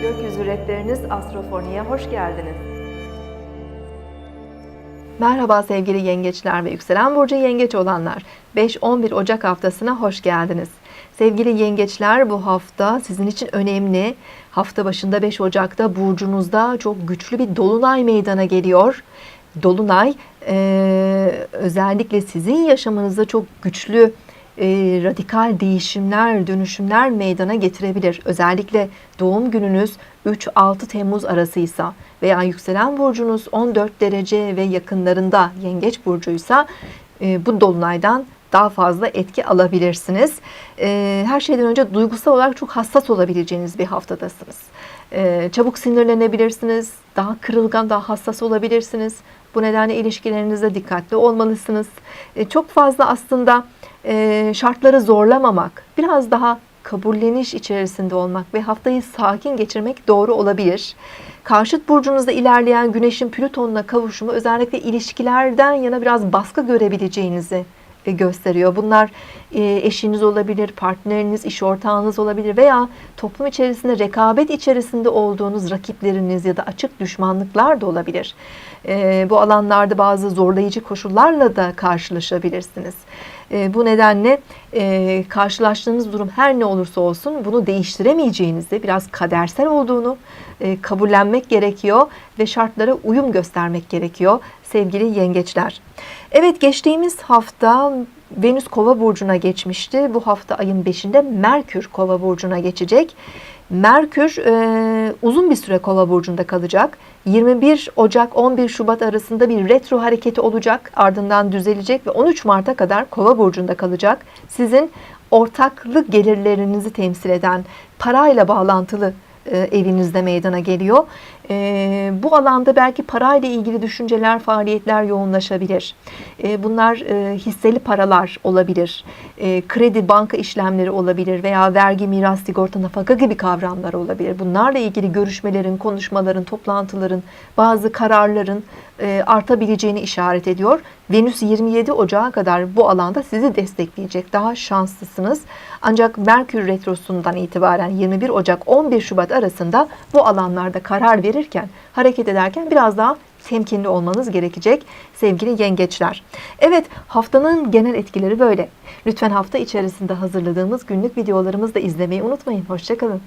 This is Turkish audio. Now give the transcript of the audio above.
Rehberiniz Astrofoni'ye hoş geldiniz. Merhaba sevgili yengeçler ve yükselen burcu yengeç olanlar. 5-11 Ocak haftasına hoş geldiniz. Sevgili yengeçler bu hafta sizin için önemli. Hafta başında 5 Ocak'ta burcunuzda çok güçlü bir dolunay meydana geliyor. Dolunay e, özellikle sizin yaşamınızda çok güçlü e, radikal değişimler, dönüşümler meydana getirebilir. Özellikle doğum gününüz 3-6 Temmuz arasıysa veya yükselen burcunuz 14 derece ve yakınlarında yengeç burcuysa e, bu dolunaydan daha fazla etki alabilirsiniz. E, her şeyden önce duygusal olarak çok hassas olabileceğiniz bir haftadasınız. E, çabuk sinirlenebilirsiniz, daha kırılgan, daha hassas olabilirsiniz. Bu nedenle ilişkilerinizde dikkatli olmalısınız. E, çok fazla aslında e, şartları zorlamamak, biraz daha kabulleniş içerisinde olmak ve haftayı sakin geçirmek doğru olabilir. Karşıt burcunuzda ilerleyen Güneş'in Plüton'la kavuşumu özellikle ilişkilerden yana biraz baskı görebileceğinizi gösteriyor. Bunlar e, eşiniz olabilir, partneriniz, iş ortağınız olabilir veya toplum içerisinde rekabet içerisinde olduğunuz rakipleriniz ya da açık düşmanlıklar da olabilir. E, bu alanlarda bazı zorlayıcı koşullarla da karşılaşabilirsiniz. Bu nedenle karşılaştığınız durum her ne olursa olsun bunu değiştiremeyeceğinizi, biraz kadersel olduğunu kabullenmek gerekiyor ve şartlara uyum göstermek gerekiyor sevgili yengeçler. Evet geçtiğimiz hafta Venüs Kova burcuna geçmişti. Bu hafta ayın 5'inde Merkür Kova burcuna geçecek. Merkür e, uzun bir süre Kova burcunda kalacak. 21 Ocak 11 Şubat arasında bir retro hareketi olacak. Ardından düzelecek ve 13 Mart'a kadar Kova burcunda kalacak. Sizin ortaklık gelirlerinizi temsil eden parayla bağlantılı e, evinizde meydana geliyor. E, bu alanda belki parayla ilgili düşünceler, faaliyetler yoğunlaşabilir. E, bunlar hisseli paralar olabilir. Kredi, banka işlemleri olabilir veya vergi, miras, sigorta, nafaka gibi kavramlar olabilir. Bunlarla ilgili görüşmelerin, konuşmaların, toplantıların, bazı kararların artabileceğini işaret ediyor. Venüs 27 Ocağı kadar bu alanda sizi destekleyecek. Daha şanslısınız. Ancak Merkür Retrosu'ndan itibaren 21 Ocak 11 Şubat arasında bu alanlarda karar verirken, hareket ederken biraz daha temkinli olmanız gerekecek sevgili yengeçler. Evet haftanın genel etkileri böyle. Lütfen hafta içerisinde hazırladığımız günlük videolarımızı da izlemeyi unutmayın. Hoşçakalın.